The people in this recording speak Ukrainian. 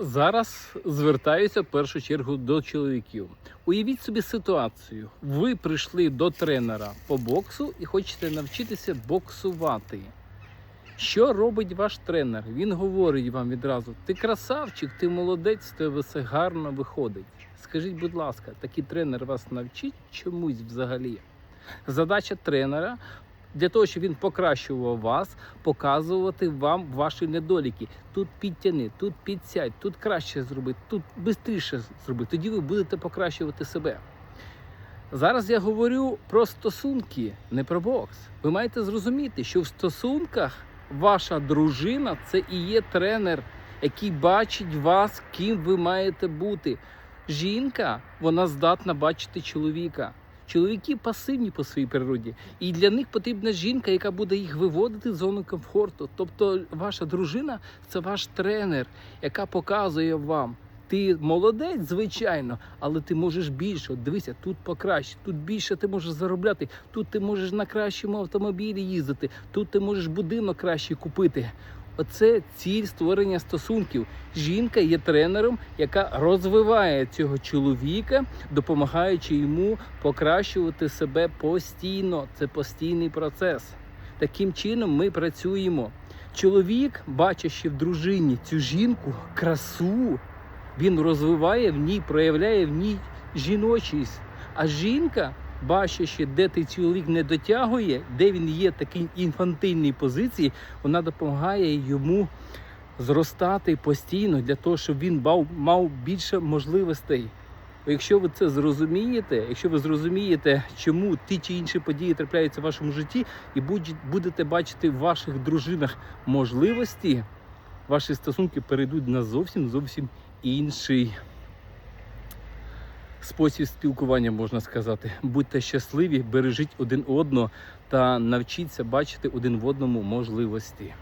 Зараз звертаюся в першу чергу до чоловіків. Уявіть собі ситуацію. Ви прийшли до тренера по боксу і хочете навчитися боксувати. Що робить ваш тренер? Він говорить вам відразу: ти красавчик, ти молодець, тебе все гарно виходить. Скажіть, будь ласка, такий тренер вас навчить чомусь взагалі? Задача тренера для того, щоб він покращував вас, показувати вам ваші недоліки. Тут підтяни, тут підсядь, тут краще зроби, тут швидше зроби. Тоді ви будете покращувати себе. Зараз я говорю про стосунки, не про бокс. Ви маєте зрозуміти, що в стосунках ваша дружина це і є тренер, який бачить вас, ким ви маєте бути. Жінка, вона здатна бачити чоловіка. Чоловіки пасивні по своїй природі, і для них потрібна жінка, яка буде їх виводити з зони комфорту. Тобто, ваша дружина це ваш тренер, яка показує вам. Ти молодець, звичайно, але ти можеш більше. Дивися, тут покраще, тут більше ти можеш заробляти, тут ти можеш на кращому автомобілі їздити, тут ти можеш будинок краще купити. Оце ціль створення стосунків. Жінка є тренером, яка розвиває цього чоловіка, допомагаючи йому покращувати себе постійно. Це постійний процес. Таким чином ми працюємо. Чоловік, бачачи в дружині цю жінку, красу, він розвиває в ній, проявляє в ній жіночість. А жінка, бачачи, де той чоловік не дотягує, де він є в такій інфантильній позиції, вона допомагає йому зростати постійно для того, щоб він мав, мав більше можливостей. Якщо ви це зрозумієте, якщо ви зрозумієте, чому ті чи інші події трапляються в вашому житті, і будете бачити в ваших дружинах можливості, ваші стосунки перейдуть на зовсім зовсім інший спосіб спілкування, можна сказати. Будьте щасливі, бережіть один одного та навчіться бачити один в одному можливості.